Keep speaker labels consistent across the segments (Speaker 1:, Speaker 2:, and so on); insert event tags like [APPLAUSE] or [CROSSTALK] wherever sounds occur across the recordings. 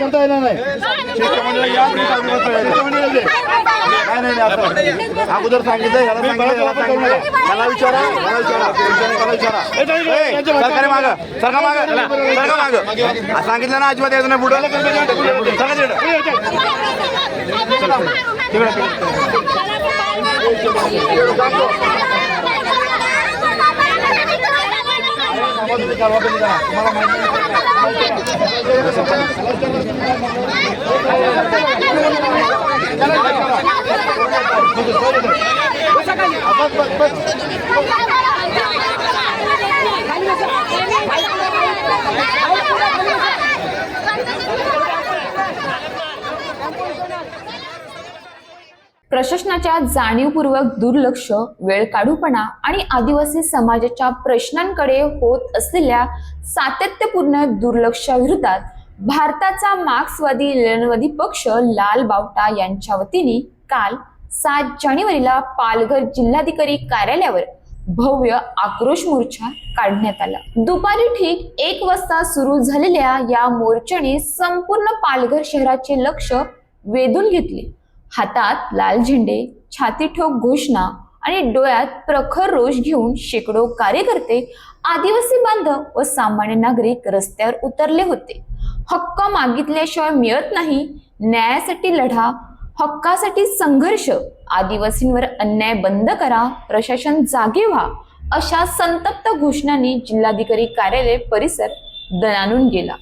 Speaker 1: करता येणार नाही. काय नाही. अगोदर सांगितलं याला सांगितलं मला विचारा मला विचारा ए, सरकारी माग सरका माग माग सांगितलं ना अजिबात यायचं नाही पुढं तिकडं. तुम्हाला [LAUGHS]
Speaker 2: प्रशासनाच्या जाणीवपूर्वक दुर्लक्ष वेळ काढूपणा आणि आदिवासी समाजाच्या प्रश्नांकडे होत असलेल्या सातत्यपूर्ण दुर्लक्षाविरोधात भारताचा मार्क्सवादी लेनवादी पक्ष लाल बावटा यांच्या वतीने काल सात जानेवारीला पालघर जिल्हाधिकारी कार्यालयावर भव्य आक्रोश मोर्चा काढण्यात आला. दुपारी ठीक एक वाजता सुरू झालेल्या या मोर्चाने संपूर्ण पालघर शहराचे लक्ष वेधून घेतले. हातात लाल झेंडे छाती ठोक घोषणा आणि डोळ्यात प्रखर रोष घेऊन शेकडो कार्यकर्ते आदिवासी बांधव व सामान्य नागरिक रस्त्यावर उतरले होते. हक्क मागितल्याशिवाय मिळत नाही न्यायासाठी लढा हक्कासाठी संघर्ष आदिवासींवर अन्याय बंद करा प्रशासन जागे व्हा अशा संतप्त घोषणांनी जिल्हाधिकारी कार्यालय परिसर दणानून गेला.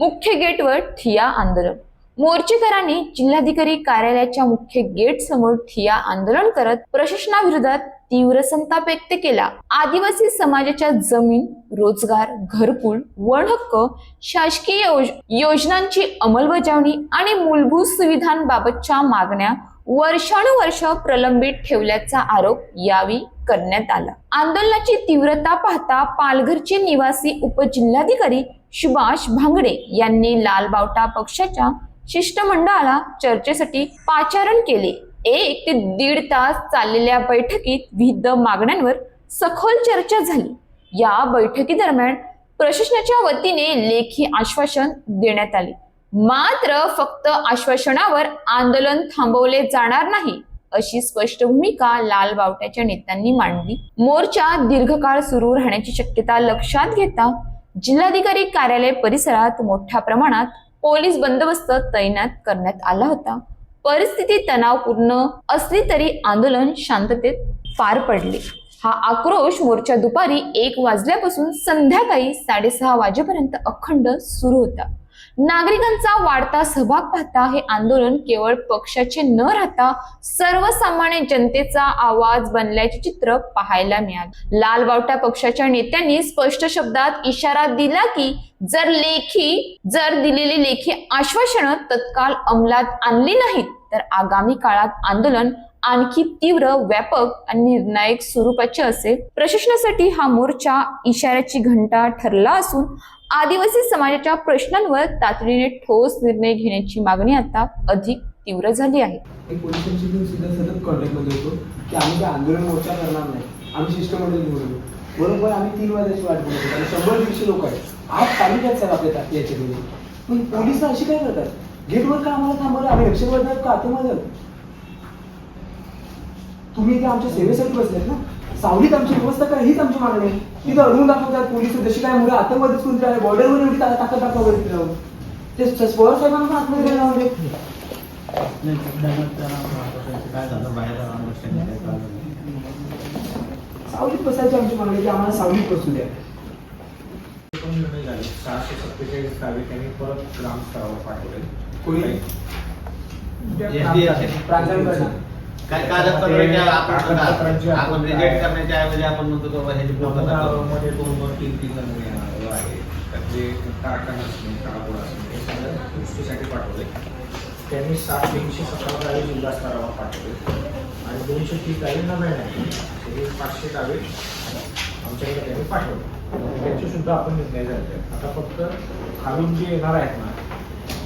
Speaker 2: मुख्य गेटवर ठिया आंदोलन. मोर्चेकरांनी जिल्हाधिकारी कार्यालयाच्या मुख्य गेट समोर ठिया आंदोलन करत प्रशासनाविरोधात तीव्र संताप व्यक्त केला. आदिवासी समाजाच्या जमीन रोजगार घरकुल वन हक्क शासकीय योज- योजनांची अंमलबजावणी आणि मूलभूत सुविधांबाबतच्या मागण्या वर्षानुवर्ष प्रलंबित ठेवल्याचा आरोप यावी करण्यात आला. आंदोलनाची तीव्रता पाहता पालघरचे निवासी उपजिल्हाधिकारी सुभाष भांगडे यांनी लालबावटा पक्षाच्या शिष्टमंडळाला चर्चेसाठी पाचारण केले. एक ते दीड तास चाललेल्या बैठकीत विविध मागण्यांवर सखोल चर्चा झाली. या बैठकीदरम्यान प्रशासनाच्या वतीने लेखी आश्वासन देण्यात आले. मात्र फक्त आश्वासनावर आंदोलन थांबवले जाणार नाही अशी स्पष्ट भूमिका लाल बावट्याच्या नेत्यांनी मांडली. मोर्चा दीर्घकाळ सुरू राहण्याची शक्यता लक्षात घेता जिल्हाधिकारी कार्यालय परिसरात मोठ्या प्रमाणात पोलीस बंदोबस्त तैनात करण्यात आला होता. परिस्थिती तणावपूर्ण असली तरी आंदोलन शांततेत पार पडले. हा आक्रोश मोर्चा दुपारी एक वाजल्यापासून संध्याकाळी साडेसहा वाजेपर्यंत अखंड सुरू होता. नागरिकांचा वाढता सहभाग पाहता हे आंदोलन केवळ पक्षाचे न राहता सर्वसामान्य जनतेचा आवाज बनल्याचे चित्र पाहायला मिळाले. लाल बावटा पक्षाच्या नेत्यांनी स्पष्ट शब्दात इशारा दिला की जर लेखी जर दिलेली लेखी आश्वासनं तत्काळ अंमलात आणली नाहीत तर आगामी काळात आंदोलन आणखी तीव्र व्यापक आणि निर्णायक स्वरूपाचे असेल. प्रशासनासाठी हा मोर्चा इशाऱ्याची घंटा ठरला असून आदिवासी समाजाच्या प्रश्नांवर तातडीने ठोस निर्णय घेण्याची मागणी आता अधिक तीव्र झाली आहे.
Speaker 3: आंदोलन मोर्चा करणार नाही. आम्ही शिष्टमंडळ घेऊन बरोबर आम्ही तीन वाजायची वाट बघत होतो. आणि शंभर दीडशे लोक आहेत. आज चालू आहेत सर आपल्या याच्या याच्यामध्ये पण पोलीस अशी काय करतात? गेटवर का आम्हाला थांबवलं? आम्ही नक्षलवादात का आतमध्ये तुम्ही इथे आमच्या सेवेसाठी बसलेत ना? सावलीत आमची व्यवस्था करा हीच आमची मागणी आहे. तिथं अडवून दाखवतात पोलीस जशी काय मुलं आतंकवादीच कोणती आहे बॉर्डरवर एवढी ताकद दाखवा तिथं ते स- पवार साहेबांना पण आतमध्ये गेलं म्हणजे
Speaker 4: काय झालं बाहेर अनुष्ठान
Speaker 3: सावलीत बसायची आमची मागणी की आम्हाला सावलीत बसू द्या.
Speaker 4: सहाशे सत्तेचाळीस गावे त्यांनी परत ग्रामस्तरावर पाठवले.
Speaker 3: कोणी?
Speaker 4: प्रांजळकडनं.
Speaker 5: काय कागदपत्रांच्या आपण रिजेक्ट करण्याच्या ऐवजी आपण म्हणतो बाबा ह्याची.
Speaker 4: मध्ये दोन दोन तीन तीन आहे. त्यातले कारखाना असणे काळापूर असणे हे सगळं दृष्टीसाठी पाठवले त्यांनी सात तीनशे सतरा गावी जिल्हा स्तरावर पाठवले. आणि दोनशे तीस दावे नव्याने आहेत हे पाचशे दावे आमच्याकडे त्यांनी पाठवले. त्याचे सुद्धा आपण निर्णय आहेत. आता फक्त खालून जे येणार आहेत ना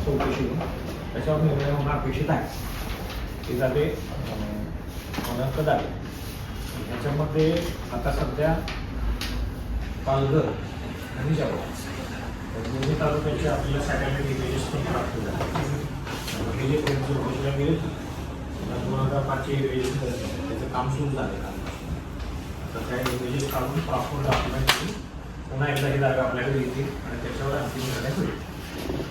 Speaker 4: चौकशीतून त्याच्यावर निर्णय होणं अपेक्षित आहे. ते दावे होणार दावे ह्याच्यामध्ये आता सध्या पालघर आणि जवळ दोन्ही तालुक्याचे आपल्याला सॅटेलाईट इमेजेस पण प्राप्त झाले. हे जे ट्रेन चौकशीला गेले दोन हजार पाचचे इमेजेस त्याचं काम सुरू झालं काल तर त्या इमेजेस काढून प्रॉपर डॉक्युमेंट पुन्हा एकदा ही जागा आपल्याकडे येतील आणि त्याच्यावर अंतिम निर्णय होईल.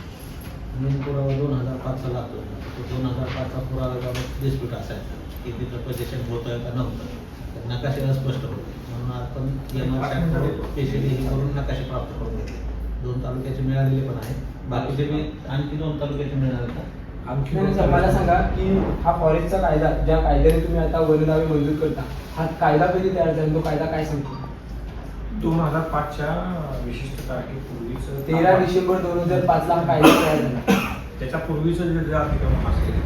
Speaker 5: मेन पुरावा दोन हजार पाचचा लागतो. तो दोन हजार पाचचा पुरावा जेव्हा असायचा. की तिथं पोझिशन होतं का नव्हतं. तर नकाशाला स्पष्ट होतं. म्हणून आपण आर स्पेशली करून नकाशे प्राप्त करून घेतले. दोन तालुक्याचे मिळालेले पण आहेत. बाकीचे मी आणखी दोन तालुक्याचे मिळाले का
Speaker 4: आणखी
Speaker 6: मला सांगा की हा फॉरेस्टचा कायदा ज्या कायद्याने तुम्ही आता वनदावे मंजूर करता हा कायदा कधी तयार झाला? तो कायदा काय सांगतो?
Speaker 4: दोन हजार पाचच्या विशिष्ट तारखेपूर्वीच
Speaker 6: तेरा डिसेंबर दोन हजार पाच ला हा कायदा तयार झाला.
Speaker 4: त्याच्या पूर्वीचं जे जे अतिक्रमण असेल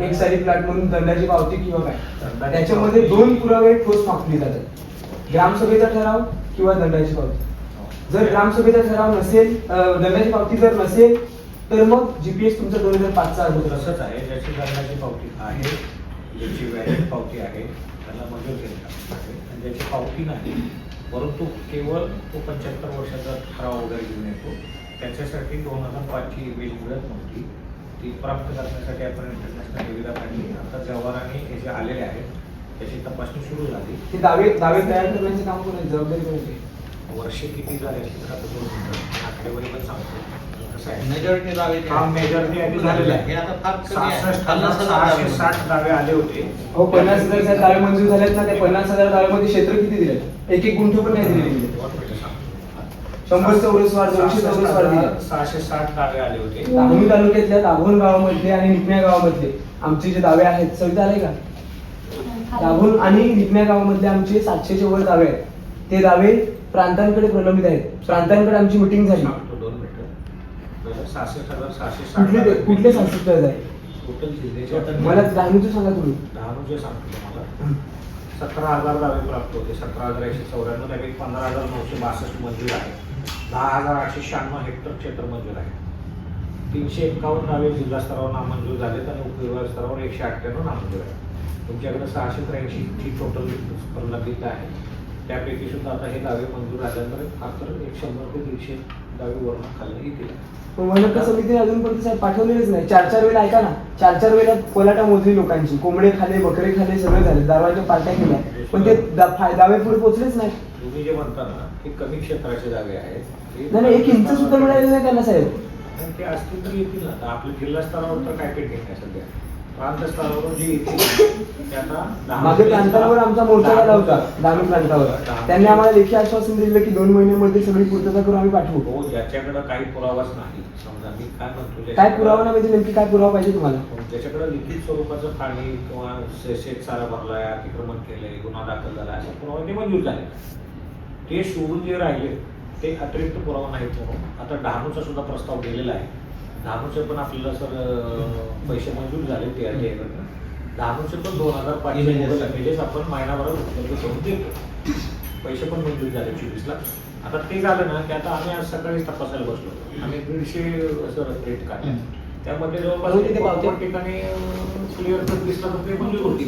Speaker 6: एक सारी प्लॅट म्हणून दंडाची पावती किंवा काय. त्याच्यामध्ये दोन पुरावे ठोस मापली जातात. ग्रामसभेचा ठराव किंवा दंडाची पावती. जर ग्रामसभेचा ठराव नसेल दंडाची पावती जर नसेल तर मग जीपीएस तुमचा दोन हजार पाचचा अर्ज
Speaker 4: असंच आहे. ज्याची दंडाची पावती आहे ज्याची व्हॅलिड पावती आहे त्याला मंजूर केली आणि ज्याची पावती नाही परंतु केवळ तो पंच्याहत्तर वर्षाचा ठराव वगैरे घेऊन येतो. त्याच्यासाठी दोन हजार पाचची इमेज मिळत नव्हती. ती प्राप्त करण्यासाठी आपण इंटरनॅशनल निविदा काढली आता जवाहर आणि हे जे आलेले आहेत त्याची तपासणी सुरू झाली.
Speaker 6: हे दावे दावे तयार करण्याचे काम कोणाची जबाबदारी कोणाची
Speaker 4: वर्षे किती झाले तर आता दोन मिनिटं. आकडेवारी पण सांगतो. कसं आहे
Speaker 5: मेजॉरिटी दावे
Speaker 4: हा मेजॉरिटी आधी झालेला
Speaker 5: हे
Speaker 4: आहे
Speaker 5: आता फार कमी आहे.
Speaker 4: सहासष्ट
Speaker 5: पन्नास हजार
Speaker 4: सहाशे
Speaker 5: दावे
Speaker 4: साठ दावे आले होते.
Speaker 6: हो पन्नास हजार दावे मंजूर झालेत ना त्या पन्नास हजार दाव्यामध्ये क्षेत्र किती दिले एक एक गुंठ पण नाही दिलेली. शंभर चौरस वाढ दोनशे चौरस वाढ दिले.
Speaker 4: सहाशे साठ दावे आले होते.
Speaker 6: दाभोळी तालुक्यातल्या दाभोण गावामधले आणि निकम्या गावामधले आमचे जे दावे आहेत सविता आले का? दाभोण आणि निकम्या गावामधले आमचे सातशेच्या वर दावे आहेत. ते दावे प्रांतांकडे प्रलंबित आहेत. प्रांतांकडे आमची मिटिंग झाली. कुठले कुठले संस्कृत आहे? मला डहाणूचं सांगा तुम्ही.
Speaker 4: डहाणूचे सांगतो सतरा हजार दावे प्राप्त होते. सतरा हजार एकशे चौऱ्याण्णव त्यापैकी पंधरा हजार नऊशे बासष्ट मंजूर आहे दहा हजार आठशे शहाण्णव हेक्टर क्षेत्र मंजूर आहे. तीनशे एक्कावन्न दावे जिल्हा स्तरावर नामंजूर झालेत आणि उपविभाग स्तरावर एकशे अठ्ठ्याण्णव नामंजूर आहे. तुमच्याकडे सहाशे त्र्याऐंशी ची टोटल प्रलंबित आहे त्यापैकी सुद्धा आता हे दावे मंजूर झाल्यानंतर मात्र एक शंभर ते दीडशे दावे वरून खाली येतील.
Speaker 6: पण मी समितीने अजूनपर्यंत साहेब पाठवलेलेच नाही. चार चार वेळ ऐका ना. चार चार वेळा कोलाटा मोजली लोकांची. कोंबडे खाले बकरे खाले सगळे झाले. दारवाच्या पार्ट्या केल्या. पण ते दावे पुढे पोहोचलेच नाही
Speaker 4: तुम्ही जे म्हणता ना की कमी क्षेत्राचे जागे आहेत
Speaker 6: नाही नाही, एक इंच सुद्धा मिळालेलं नाही त्यांना साहेब?
Speaker 4: ते असतील तर येतील ना. आता आपल्या जिल्हा स्तरावर तर काय पेंडिंग आहे सध्या? प्रांत स्तरावरून जे येतील
Speaker 6: मागे प्रांतावर आमचा मोर्चा झाला होता दामी प्रांतावर. त्यांनी आम्हाला लेखी आश्वासन दिलं की दोन महिन्यामध्ये सगळी पूर्तता करून आम्ही पाठवू.
Speaker 4: हो ज्याच्याकडे काही पुरावाच नाही समजा मी काय म्हणतो
Speaker 6: काय पुरावा नाही म्हणजे नेमकी काय पुरावा पाहिजे तुम्हाला?
Speaker 4: ज्याच्याकडे लिखित स्वरूपाचं पाणी किंवा शे- शेतसारा भरलाय अतिक्रमण केलंय गुन्हा दाखल झाला असे पुरावे ते मंजूर झाले. ते सोडून जे राहिले ते अतिरिक्त पुरावा नाहीत म्हणून. आता डहाणूचा सुद्धा प्रस्ताव गेलेला आहे. डहाणूचे पण आपल्याला सर पैसे मंजूर झाले ते कडनं. डहाणूचे पण दोन हजार पाचशे. पॅकेजेस आपण महिनाभरात उपलब्ध करून देतो. पैसे पण मंजूर झाले चोवीसला. आता ते झालं ना की आता आम्ही आज सकाळीच तपासायला बसलो. आम्ही दीडशे असं रेट काढले. त्यामध्ये जवळपास ठिकाणी क्लिअर कट दिसला तर ते मंजूर होती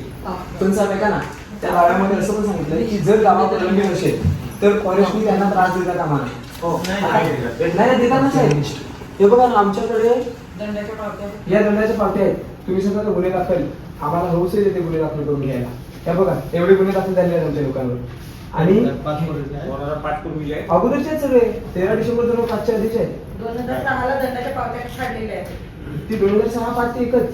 Speaker 6: पण ना. त्या असं पण सांगितलं की जर गावात असेल तर फॉरेस्टनी त्यांना त्रास देतात आम्हाला
Speaker 4: हो.
Speaker 5: नाही,
Speaker 4: दिलं?
Speaker 6: ना साहेब. हे बघा ना आमच्याकडे या दंडाच्या पावत्या आहेत. तुम्ही सगळं गुन्हे दाखल. आम्हाला हौस आहे ते गुन्हे दाखल करून घ्यायला. हे बघा एवढे गुन्हे दाखल झाले आहेत आमच्या लोकांवर. आणि अगोदरचे आहेत सगळे. तेरा डिसेंबर दोन हजार पाचच्या आधीचे आहेत.
Speaker 7: दोन हजार सहाला दंडाच्या पावत्या काढलेल्या आहेत.
Speaker 6: ती दोन हजार सहा पाच ते एकच.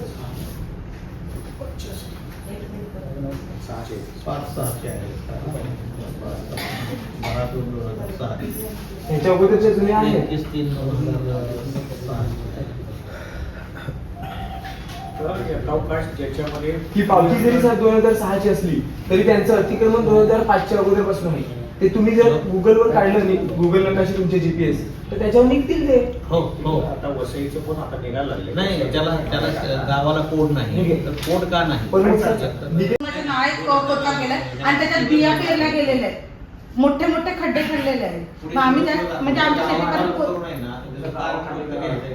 Speaker 4: सहाशे
Speaker 5: पाच सहाशे आहे. बारा दोन दोन हजार सहा
Speaker 6: ह्याच्या अगोदरचे जुने आहेत
Speaker 5: एकवीस तीन दोन हजार सहा
Speaker 4: तर अवकाश ज्याच्यामध्ये
Speaker 6: ही पावती जरी सर दोन हजार सहाची असली तरी त्यांचं अतिक्रमण दोन हजार पाचच्या अगोदरपासून आहे
Speaker 3: ते तुम्ही जर गुगलवर काढलं नाही गुगल नकाशे तुमचे जीपीएस तर त्याच्यावर निघतील ते.
Speaker 5: हो हो.
Speaker 4: आता वसईचं पण आता निघायला लागले.
Speaker 5: नाही त्याला त्याला गावाला कोड नाही
Speaker 3: आहे.
Speaker 5: तर कोड का नाही?
Speaker 3: पण मग
Speaker 7: माझं नाव आहे क- कोटा केलाय आणि त्याच्यात बिया पेरल्या गेलेल्या आहेत. मोठे मोठे खड्डे खणलेले आहेत. मग आम्ही त्या म्हणजे आमच्या शेतीकडे को-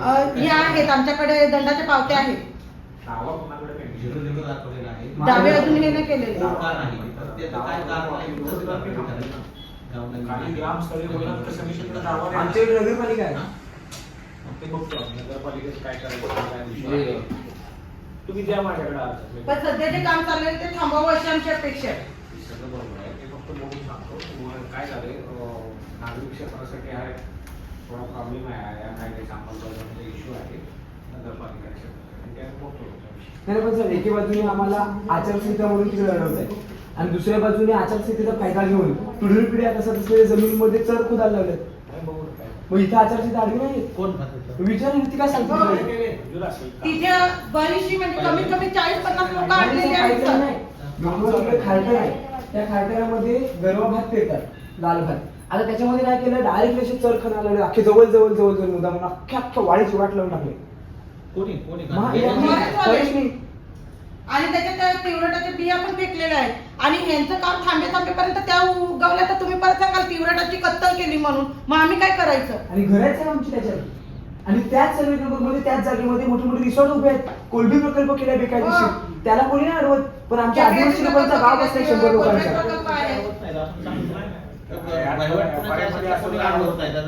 Speaker 7: अं, हे आहेत आमच्याकडे दंडाच्या पावत्या आहेत. दावे अजून हे नाही केलेले.
Speaker 4: काही समितीकडे दावा
Speaker 3: नगरपालिका आहे
Speaker 4: ते बघतो आम्ही. नगरपालिकेचं काय करायचं काय विषय. तुम्ही द्या माझ्याकडे
Speaker 7: पण सध्या जे काम चाललंय ते थांबावं अशी आमची अपेक्षा आहे
Speaker 4: सगळं बरोबर आहे. ते फक्त बघून सांगतो. तुम्हाला काय झालंय नागरिक क्षेत्रासाठी आहे थोडा प्रॉब्लेम आहे या कायद्याचा अंमलबजावणीचा इश्यू आहे नगरपालिका क्षेत्रासाठी ते आम्ही बघतो त्याचा विषय.
Speaker 3: नाही पण सर एके बाजूने आम्हाला आचारसंहिता म्हणून तिथे लढवत आहे आणि दुसऱ्या बाजूने आचारसंहितेचा फायदा घेऊन पिढी पिढ्या कसं असलेल्या जमिनीमध्ये चर खुदायला लागले. मग इथं आचारसंहिता आडवी नाही?
Speaker 5: कोण
Speaker 3: विचार ती काय सांगतो?
Speaker 7: तिथे बरीचशी म्हणजे कमीत कमी चाळीस पन्नास लोक आहेत
Speaker 3: खारकर आहे त्या खारकरामध्ये गरवा भात पेरतात लाल भात. आता त्याच्यामध्ये काय केलं? डायरेक्ट असे चर खणायला लागले. अख्खे जवळ जवळ जवळ जवळ मुद्दा म्हणून अख्ख्या अख्ख्या वाढीची वाट लावून टाकले.
Speaker 5: कोणी कोणी.
Speaker 7: आणि त्याच्यात त्या तिवरटाच्या बिया पण फेकलेल्या आहेत. आणि ह्यांचं काम थांबे थांबेपर्यंत त्या उगवल्या तर तुम्ही परत सांगाल तिवरटाची कत्तल केली म्हणून. मग आम्ही काय करायचं?
Speaker 3: आणि घराच आहे आमची त्याच्यात. आणि त्याच सर्वे मध्ये त्याच जागेमध्ये मोठे मोठे रिसॉर्ट उभे आहेत. कोलबी प्रकल्प केला
Speaker 7: हो.
Speaker 3: बेकायदेशीर त्याला कोणी नाही अडवत. पण आमच्या आदिवासी लोकांचा गाव बसलाय शंभर लोकांचा.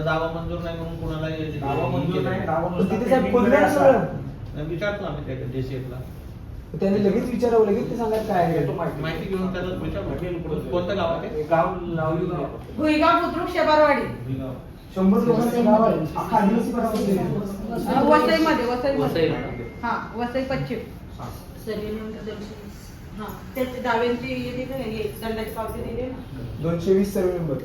Speaker 5: दावा मंजूर नाही म्हणून कोणाला
Speaker 4: दावा मंजूर नाही, दावा
Speaker 3: तिथे साहेब
Speaker 4: pending
Speaker 3: कोलबी आहे
Speaker 4: मध्ये
Speaker 3: सगळं.
Speaker 4: असा.
Speaker 5: विचारतो आम्ही त्या DCF ला
Speaker 3: त्याने लगेच विचारावं लगेच ते सांगायचं काय आहे
Speaker 4: माहिती.
Speaker 5: माहिती घेऊन त्याला विचारू कोणतं गाव आहे ते?
Speaker 4: गाव लावली नाही.
Speaker 7: भुईगाव बुद्रुक शेबारवाडी
Speaker 3: शंभर लोकांचं गाव आहे अख्खा आदिवासी.
Speaker 7: हा वसई पश्चिम
Speaker 4: सांग.
Speaker 7: हा त्याची दाव्यांची हे दिली ना, हे दंडाची पावती दिली ना
Speaker 3: दोनशे वीस सर्वे नंबर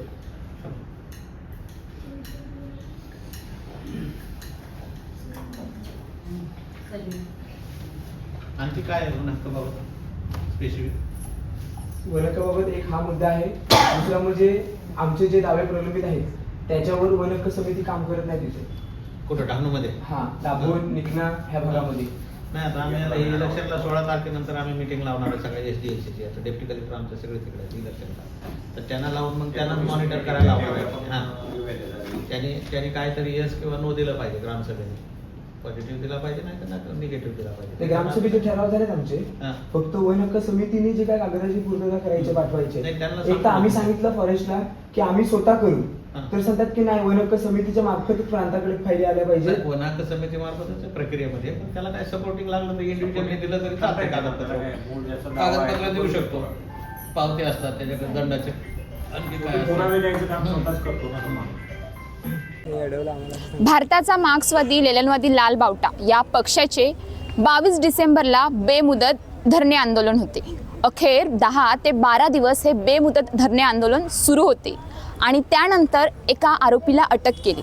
Speaker 5: आणखी काय आहे नक्की बाबा स्पेसिफिक
Speaker 3: वनहक्काबाबत एक हा मुद्दा आहे. दुसरा म्हणजे आमचे जे दावे प्रलंबित आहेत त्याच्यावर वनहक्क समिती काम करत नाही तिथे.
Speaker 5: कुठं? डहाणूमध्ये?
Speaker 3: हा दाभोण निघणा ह्या भागामध्ये.
Speaker 5: नाही आता आम्ही इलेक्शनला सोळा तारखेनंतर आम्ही मिटिंग लावणार आहे सगळ्या एस डी एल सीची आता डेप्टी कलेक्टर आमच्या सगळे तिकडे इलेक्शनला तर त्यांना लावून मग त्यांना मॉनिटर करायला लावणार आहे. हां. त्यांनी त्यांनी काहीतरी यस किंवा नो दिलं पाहिजे ग्रामसभेने. पॉझिटिव्ह दिला पाहिजे नाही तर निगेटिव्ह दिला
Speaker 3: ते
Speaker 5: पाहिजे.
Speaker 3: ग्रामसभेचे ठराव झालेत आमचे.
Speaker 5: हां.
Speaker 3: फक्त वनहक्क समितीने जे काय कागदाची पूर्तता करायचे पाठवायचे.
Speaker 5: नाही, त्यांना
Speaker 3: एक तर आम्ही
Speaker 5: सांगतो.
Speaker 3: सांगितलं फॉरेस्टला की आम्ही स्वतः करू.
Speaker 5: हां.
Speaker 3: तर सांगतात की नाही वनहक्क समितीच्या मार्फत प्रांताकडे फायदे आल्या पाहिजे.
Speaker 5: वनांक समितीमार्फतच प्रक्रियेमध्ये. पण त्याला काय सपोर्टिंग लागलं तर इंडिव्हिज्युअलने दिलं तरी चालतंय कागदपत्र. कागदपत्र देऊ शकतो. पावते असतात त्याच्याकडे दंडाचे. आणखी काय?
Speaker 4: पुरावे द्यायचं काम स्वतःच करतो ना
Speaker 2: भारताचा मार्क्सवादी लेलनवादी लाल बावटा. या पक्षाचे बावीस डिसेंबरला बेमुदत धरणे आंदोलन होते. अखेर दहा ते बारा दिवस हे बेमुदत धरणे आंदोलन सुरू होते आणि त्यानंतर एका आरोपीला अटक केली.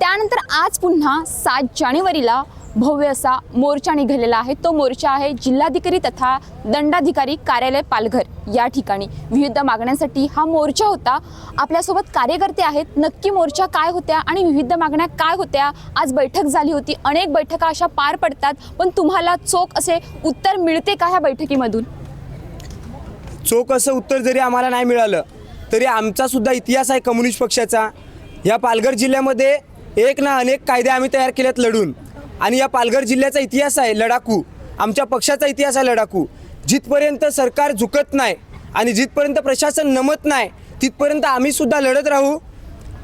Speaker 2: त्यानंतर आज पुन्हा सात जानेवारीला भव्य असा मोर्चा निघालेला आहे. तो मोर्चा आहे जिल्हाधिकारी तथा दंडाधिकारी कार्यालय पालघर. या ठिकाणी विविध मागण्यांसाठी हा मोर्चा होता. आपल्यासोबत कार्यकर्ते आहेत. नक्की मोर्चा काय होत्या आणि विविध मागण्या काय होत्या? आज बैठक झाली होती. अनेक बैठका अशा पार पडतात. पण तुम्हाला चोख असे उत्तर मिळते का ह्या बैठकीमधून?
Speaker 6: चोख असं उत्तर जरी आम्हाला नाही मिळालं तरी आमचा सुद्धा इतिहास आहे कम्युनिस्ट पक्षाचा. या पालघर जिल्ह्यामध्ये एक ना अनेक कायदे आम्ही तयार केल्यात लढून. आणि या पालघर जिल्ह्याचा इतिहास आहे लढाकू आमच्या पक्षाचा इतिहास आहे लढाकू जिथपर्यंत सरकार झुकत नाही आणि जिथपर्यंत प्रशासन नमत नाही तिथपर्यंत आम्ही सुद्धा लढत राहू.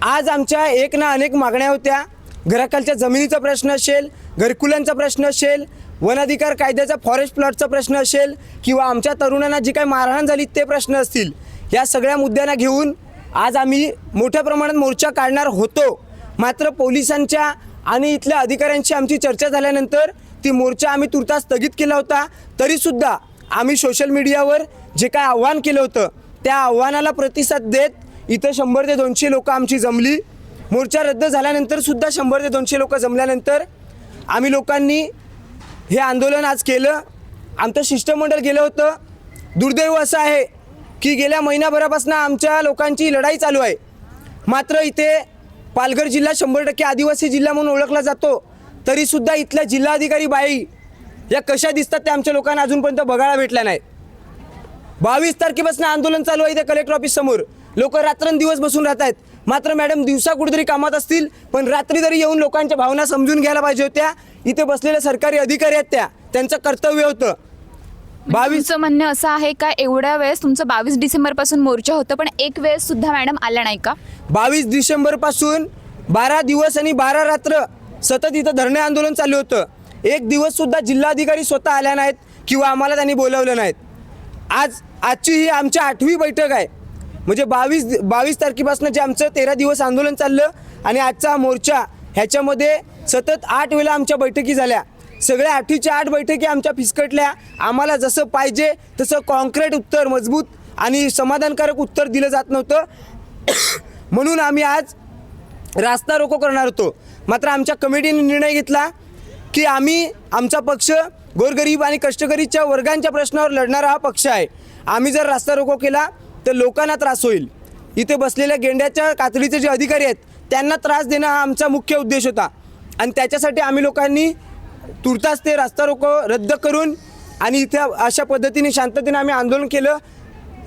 Speaker 6: आज आमच्या एक ना अनेक मागण्या होत्या. घराखालच्या जमिनीचा प्रश्न असेल घरकुलांचा प्रश्न असेल वनाधिकार कायद्याचा फॉरेस्ट प्लॉटचा प्रश्न असेल किंवा आमच्या तरुणांना जी काही मारहाण झाली ते प्रश्न असतील या सगळ्या मुद्द्यांना घेऊन आज आम्ही मोठ्या प्रमाणात मोर्चा काढणार होतो. मात्र पोलिसांच्या आणि इथल्या अधिकाऱ्यांशी आमची चर्चा झाल्यानंतर ती मोर्चा आम्ही तुर्तास स्थगित केला होता. तरीसुद्धा आम्ही सोशल मीडियावर जे काय आव्हान केलं होतं त्या आव्हानाला प्रतिसाद देत इथं शंभर ते दोनशे लोक आमची जमली. मोर्चा रद्द झाल्यानंतर सुद्धा शंभर ते दोनशे लोक जमल्यानंतर आम्ही लोकांनी हे आंदोलन आज केलं. आमचं शिष्टमंडळ गेलं होतं. दुर्दैव असं आहे की गेल्या महिनाभरापासून आमच्या लोकांची लढाई चालू आहे. मात्र इथे पालघर जिल्हा शंभर टक्के आदिवासी जिल्हा म्हणून ओळखला जातो. तरीसुद्धा इथल्या जिल्हाधिकारी बाई या कशा दिसतात त्या आमच्या लोकांना अजूनपर्यंत बघायला भेटल्या नाहीत. बावीस तारखेपासून आंदोलन चालू आहे इथे कलेक्टर ऑफिस समोर. लोक रात्रंदिवस बसून राहत आहेत. मात्र मॅडम दिवसा कुठेतरी कामात असतील पण रात्री तरी येऊन लोकांच्या भावना समजून घ्यायला पाहिजे होत्या. इथे बसलेले सरकारी अधिकारी आहेत त्या. त्यांचं कर्तव्य होतं. बावीस
Speaker 2: तुमचं म्हणणं असं आहे का एवढ्या वेळेस तुमचं बावीस डिसेंबरपासून मोर्चा होतं पण एक वेळेस सुद्धा मॅडम आल्या नाही का?
Speaker 6: बावीस डिसेंबरपासून बारा दिवस आणि बारा रात्र सतत इथं धरणे आंदोलन चालू होतं. एक दिवससुद्धा जिल्हाधिकारी स्वतः आल्या नाहीत किंवा आम्हाला त्यांनी बोलवलं नाहीत. आज आजची ही आमची आठवी बैठक आहे. म्हणजे बावीस बावीस तारखेपासून जे आमचं तेरा दिवस आंदोलन चाललं आणि आजचा मोर्चा ह्याच्यामध्ये सतत आठ वेळा आमच्या बैठकी झाल्या. सगळ्या आठवीच्या आठ बैठकी आमच्या फिसकटल्या. आम्हाला जसं पाहिजे तसं कॉन्क्रीट उत्तर मजबूत आणि समाधानकारक उत्तर दिलं जात नव्हतं. म्हणून आम्ही आज रास्ता रोको करणार होतो. मात्र आमच्या कमिटीने निर्णय घेतला की आम्ही आमचा पक्ष गोरगरीब आणि कष्टकरीच्या वर्गांच्या प्रश्नावर लढणारा हा पक्ष आहे. आम्ही जर रास्ता रोको केला तर लोकांना त्रास होईल. इथे बसलेल्या गेंड्याच्या कातडीचे जे अधिकारी आहेत त्यांना त्रास देणं हा आमचा मुख्य उद्देश होता. आणि त्याच्यासाठी आम्ही लोकांनी तुर्तास ते रास्ता रोको रद्द करून आणि इथे अशा पद्धतीने शांततेने आम्ही आंदोलन केलं.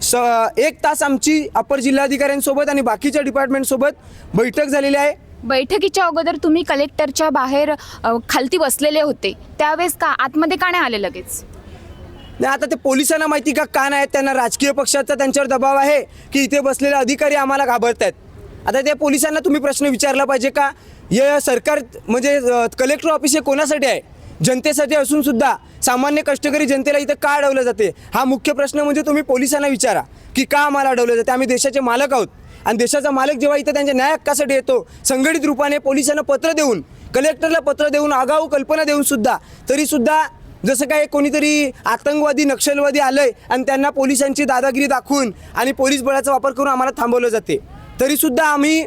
Speaker 6: स एक तास आमची अपर जिल्हाधिकाऱ्यांसोबत आणि बाकीच्या डिपार्टमेंटसोबत बैठक झालेली आहे.
Speaker 2: बैठकीच्या अगोदर तुम्ही कलेक्टरच्या बाहेर अ, खालती बसलेले होते. त्यावेळेस का आतमध्ये का नाही आले लगेच?
Speaker 6: नाही आता ते पोलिसांना माहिती का का नाही त्यांना राजकीय पक्षाचा त्यांच्यावर दबाव आहे की इथे बसलेले अधिकारी आम्हाला घाबरत आहेत आता त्या पोलिसांना तुम्ही प्रश्न विचारला पाहिजे का? हे सरकार म्हणजे कलेक्टर ऑफिस हे कोणासाठी आहे? जनतेसाठी असून सुद्धा सामान्य कष्टकरी जनतेला इथं का अडवलं जाते? हा मुख्य प्रश्न म्हणजे तुम्ही पोलिसांना विचारा की का आम्हाला अडवलं जाते? आम्ही देशाचे मालक आहोत. आणि देशाचा मालक जेव्हा इथं त्यांच्या न्याय हक्कासाठी येतो संघटित रूपाने पोलिसांना पत्र देऊन कलेक्टरला पत्र देऊन आगाऊ कल्पना देऊन सुद्धा तरीसुद्धा जसं काय कोणीतरी आतंकवादी नक्षलवादी आलंय आणि त्यांना पोलिसांची दादागिरी दाखवून आणि पोलीस बळाचा वापर करून आम्हाला थांबवलं जाते. तरीसुद्धा आम्ही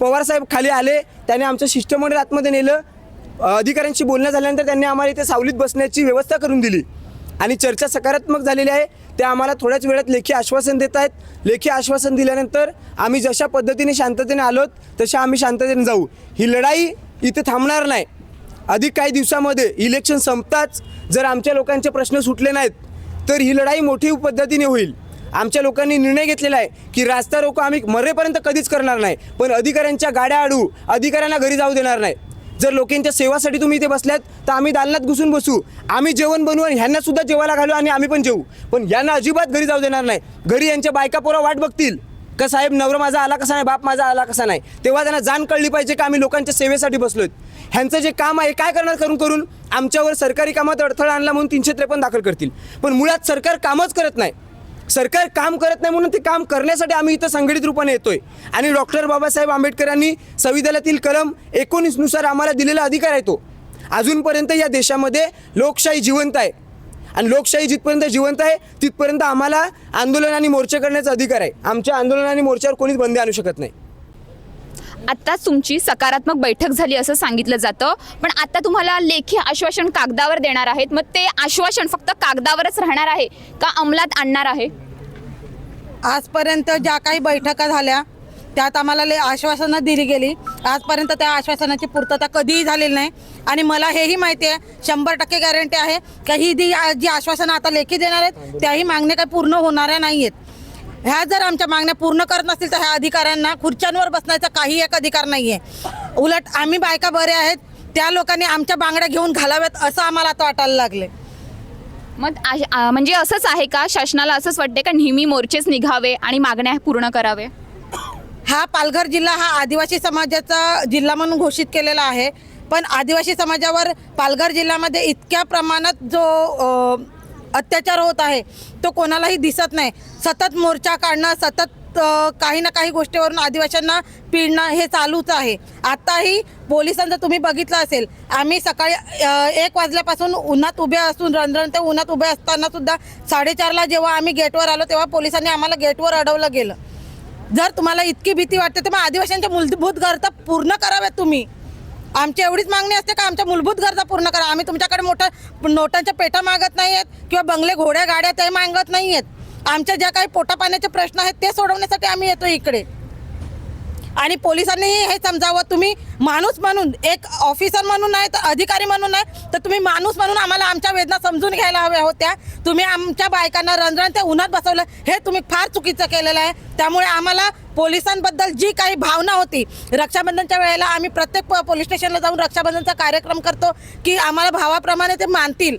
Speaker 6: पवारसाहेब खाली आले त्याने आमचं शिष्टमंडळ आतमध्ये नेलं अधिकाऱ्यांशी बोलणं झाल्यानंतर त्यांनी आम्हाला इथे सावलीत बसण्याची व्यवस्था करून दिली. आणि चर्चा सकारात्मक झालेली आहे. ते आम्हाला थोड्याच वेळात लेखी आश्वासन देत आहेत. लेखी आश्वासन दिल्यानंतर आम्ही जशा पद्धतीने शांततेने आलोत तशा आम्ही शांततेने जाऊ. ही लढाई इथे थांबणार नाही. अधिक काही दिवसामध्ये इलेक्शन संपताच जर आमच्या लोकांचे प्रश्न सुटले नाहीत तर ही लढाई मोठी पद्धतीने होईल. आमच्या लोकांनी निर्णय घेतलेला आहे की रास्ता रोको आम्ही मरेपर्यंत कधीच करणार नाही. पण अधिकाऱ्यांच्या गाड्या अडू अधिकाऱ्यांना घरी जाऊ देणार नाही. जर लोकांच्या सेवासाठी तुम्ही इथे बसल्यात तर आम्ही दालनात घुसून बसू. आम्ही जेवण बनवू आणि ह्यांना सुद्धा जेवायला घालू आणि आम्ही पण जेवू. पण यांना अजिबात घरी जाऊ देणार नाही. घरी यांच्या बायका पोरा वाट बघतील. का साहेब नवरा माझा आला कसा नाही? बाप माझा आला कसा नाही? तेव्हा त्यांना जाण कळली पाहिजे का आम्ही लोकांच्या सेवेसाठी बसलोय? ह्यांचं जे काम आहे काय करणार करून करून? आमच्यावर सरकारी कामात अडथळा आणला म्हणून तीनशे त्रेपन्न दाखल करतील. पण मुळात सरकार कामच करत नाही. सरकार काम करत नाही म्हणून ते काम करण्यासाठी आम्ही इथं संघटित रूपाने येतोय. आणि डॉक्टर बाबासाहेब आंबेडकरांनी संविधानातील कलम एकोणीसनुसार आम्हाला दिलेला अधिकार आहे तो. अजूनपर्यंत या देशामध्ये लोकशाही जिवंत आहे. आणि लोकशाही जिथपर्यंत जिवंत आहे तिथपर्यंत आम्हाला आंदोलन आणि मोर्चा करण्याचा अधिकार आहे. आमच्या आंदोलन आणि मोर्चावर कोणीच बंदी आणू शकत नाही.
Speaker 2: आत्ताच तुमची सकारात्मक बैठक झाली असं सांगितलं जातं. पण आता तुम्हाला लेखी आश्वासन कागदावर देणार आहेत. मग ते आश्वासन फक्त कागदावरच राहणार आहे का अंमलात आणणार आहे?
Speaker 7: आजपर्यंत ज्या काही बैठका झाल्या त्यात आम्हाला लय आश्वासनं दिली गेली. आजपर्यंत त्या आश्वासनाची पूर्तता कधीही झालेली नाही. आणि मला हेही माहिती आहे शंभर टक्के गॅरंटी आहे का ही जी जी आश्वासनं आता लेखी देणार आहेत त्याही मागण्या काही पूर्ण होणाऱ्या नाही आहेत ह्या जर आमच्या मागण्या पूर्ण करत नसतील तर ह्या अधिकाऱ्यांना खुर्च्यांवर बसण्याचा काही एक अधिकार नाही आहे उलट आम्ही बायका बरे आहेत त्या लोकांनी आमच्या बांगड्या घेऊन घालाव्यात असं आम्हाला आता वाटायला लागले
Speaker 2: मग म्हणजे असंच आहे का? शासनाला असंच वाटते का नेहमी मोर्चेच निघावे आणि मागण्या पूर्ण करावे?
Speaker 7: हा पालघर जिल्हा हा आदिवासी समाजाचा जिल्हा म्हणून घोषित केलेला आहे. पण आदिवासी समाजावर पालघर जिल्ह्यामध्ये इतक्या प्रमाणात जो अत्याचार होत आहे. तो कोणालाही दिसत नाही. सतत मोर्चा काढणं सतत काही ना काही गोष्टीवरून आदिवासींना पिळणं हे चालूच आहे. आत्ताही पोलिसांचं तुम्ही बघितलं असेल. आम्ही सकाळी एक वाजल्यापासून उन्हात उभे असून रणरण ते उन्हात उभे असताना सुद्धा साडेचारला जेव्हा आम्ही गेटवर आलो तेव्हा पोलिसांनी आम्हाला गेटवर अडवलं गेलं. जर तुम्हाला इतकी भीती वाटते तर मग आदिवासींच्या मूलभूत गरजा पूर्ण कराव्यात तुम्ही. आमची एवढीच मागणी असते का आमच्या मूलभूत गरजा पूर्ण करा. आम्ही तुमच्याकडे मोठ्या नोटांच्या पेटा मागत नाही आहेत किंवा बंगले घोड्या गाड्या ते मागत नाही आहेत आमच्या ज्या काही पोटापाण्याचे प्रश्न आहेत ते सोडवण्यासाठी आम्ही येतो इकडे. आणि पोलिसांनीही हे समजावं. तुम्ही माणूस म्हणून एक ऑफिसर म्हणून नाही तर अधिकारी म्हणून नाही तर तुम्ही माणूस म्हणून आम्हाला आमच्या वेदना समजून घ्यायला हव्या होत्या तुम्ही आमच्या बायकांना रणरण त्या उन्हात बसवलं हे तुम्ही फार चुकीचं केलेलं आहे. त्यामुळे आम्हाला पोलिसांबद्दल जी काही भावना होती रक्षाबंधनच्या वेळेला आम्ही प्रत्येक प- पोलीस स्टेशनला जाऊन रक्षाबंधनचा कार्यक्रम करतो की आम्हाला भावाप्रमाणे ते मानतील.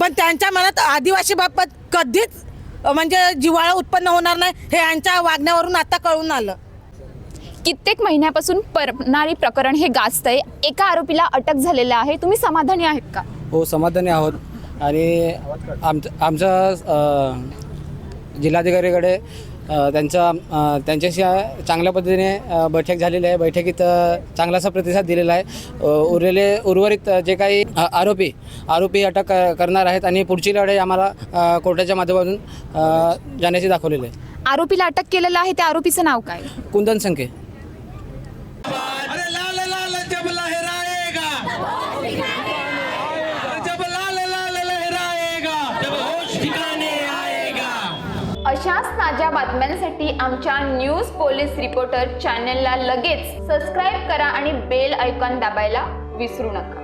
Speaker 7: पण त्यांच्या मनात आदिवासी बाबत कधीच म्हणजे जिव्हाळा उत्पन्न होणार नाही हे यांच्या वागण्यावरून आता कळून आलं.
Speaker 2: कित्येक महिन्यापासून परणारी प्रकरण हे गाजतंय. एका आरोपीला अटक झालेला आहे. तुम्ही समाधानी आहेत का?
Speaker 8: हो समाधानी आहोत. आणि आमचं आमच्या जिल्हाधिकारीकडे त्यांचा त्यांच्याशी चांगल्या पद्धतीने बैठक झालेली आहे. बैठकीत चांगलासा प्रतिसाद दिलेला आहे. उरलेले उर्वरित जे काही आरोपी आरोपी अटक करणार आहेत आणि पुढची लढाई आम्हाला कोर्टाच्या माध्यमातून जाण्याची दाखवलेली आहे.
Speaker 2: आरोपीला अटक केलेलं आहे. त्या आरोपीचं नाव काय?
Speaker 8: कुंदन संख्ये
Speaker 9: अरे लाल लाल जब लहराएगा। जब लाल लाल लहराएगा जब होश ठिकाने आएगा।
Speaker 2: अशाच ताज्या बातम्यांसाठी आमच्या न्यूज पोलीस रिपोर्टर चॅनलला लगेच सबस्क्राईब करा आणि बेल आयकॉन दाबायला विसरू नका.